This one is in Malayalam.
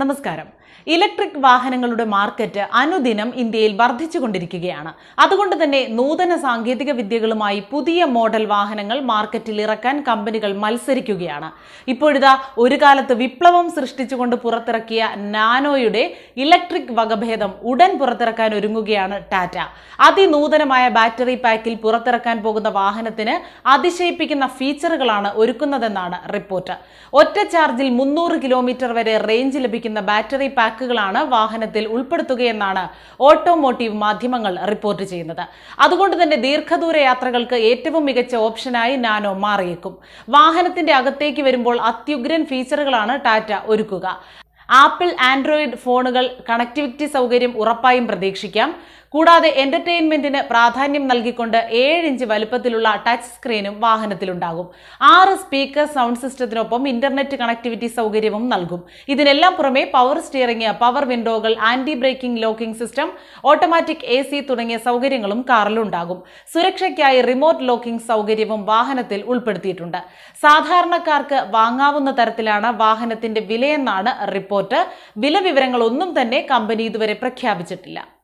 നമസ്കാരം. ഇലക്ട്രിക് വാഹനങ്ങളുടെ മാർക്കറ്റ് അനുദിനം ഇന്ത്യയിൽ വർദ്ധിച്ചുകൊണ്ടിരിക്കുകയാണ്. അതുകൊണ്ട് തന്നെ നൂതന സാങ്കേതിക വിദ്യകളുമായി പുതിയ മോഡൽ വാഹനങ്ങൾ മാർക്കറ്റിൽ ഇറക്കാൻ കമ്പനികൾ മത്സരിക്കുകയാണ്. ഇപ്പോഴിതാ ഒരു കാലത്ത് വിപ്ലവം സൃഷ്ടിച്ചുകൊണ്ട് പുറത്തിറക്കിയ നാനോയുടെ ഇലക്ട്രിക് വകഭേദം ഉടൻ പുറത്തിറക്കാൻ ഒരുങ്ങുകയാണ് ടാറ്റ. അതിനൂതനമായ ബാറ്ററി പാക്കിൽ പുറത്തിറക്കാൻ പോകുന്ന വാഹനത്തിന് അതിശയിപ്പിക്കുന്ന ഫീച്ചറുകളാണ് ഒരുക്കുന്നതെന്നാണ് റിപ്പോർട്ട്. ഒറ്റ ചാർജിൽ മുന്നൂറ് കിലോമീറ്റർ വരെ റേഞ്ച് ലഭിക്കുന്ന ബാറ്ററി പാക്കുകളാണ് വാഹനത്തിൽ ഉൾപ്പെടുത്തുകയെന്നാണ് ഓട്ടോമോട്ടീവ് മാധ്യമങ്ങൾ റിപ്പോർട്ട് ചെയ്യുന്നത്. അതുകൊണ്ട് തന്നെ ദീർഘദൂര യാത്രകൾക്ക് ഏറ്റവും മികച്ച ഓപ്ഷനായി നാനോ മാറിയേക്കും. വാഹനത്തിന്റെ അകത്തേക്ക് വരുമ്പോൾ അത്യുഗ്രൻ ഫീച്ചറുകളാണ് ടാറ്റ ഒരുക്കുക. ആപ്പിൾ ആൻഡ്രോയിഡ് ഫോണുകൾ കണക്ടിവിറ്റി സൗകര്യം ഉറപ്പായും പ്രതീക്ഷിക്കാം. കൂടാതെ എന്റർടൈൻമെന്റിന് പ്രാധാന്യം നൽകിക്കൊണ്ട് ഏഴ് ഇഞ്ച് വലുപ്പത്തിലുള്ള ടച്ച് സ്ക്രീനും വാഹനത്തിലുണ്ടാകും. ആറ് സ്പീക്കർ സൗണ്ട് സിസ്റ്റത്തിനൊപ്പം ഇന്റർനെറ്റ് കണക്ടിവിറ്റി സൗകര്യവും നൽകും. ഇതിനെല്ലാം പുറമെ power steering power വിൻഡോകൾ anti braking locking system automatic A C തുടങ്ങിയ സൗകര്യങ്ങളും കാറിലുണ്ടാകും. സുരക്ഷയ്ക്കായി റിമോട്ട് ലോക്കിംഗ് സൗകര്യവും വാഹനത്തിൽ ഉൾപ്പെടുത്തിയിട്ടുണ്ട്. സാധാരണക്കാർക്ക് വാങ്ങാവുന്ന തരത്തിലാണ് വാഹനത്തിന്റെ വിലയെന്നാണ് റിപ്പോർട്ട്. വില വിവരങ്ങളൊന്നും തന്നെ കമ്പനി ഇതുവരെ പ്രഖ്യാപിച്ചിട്ടില്ല.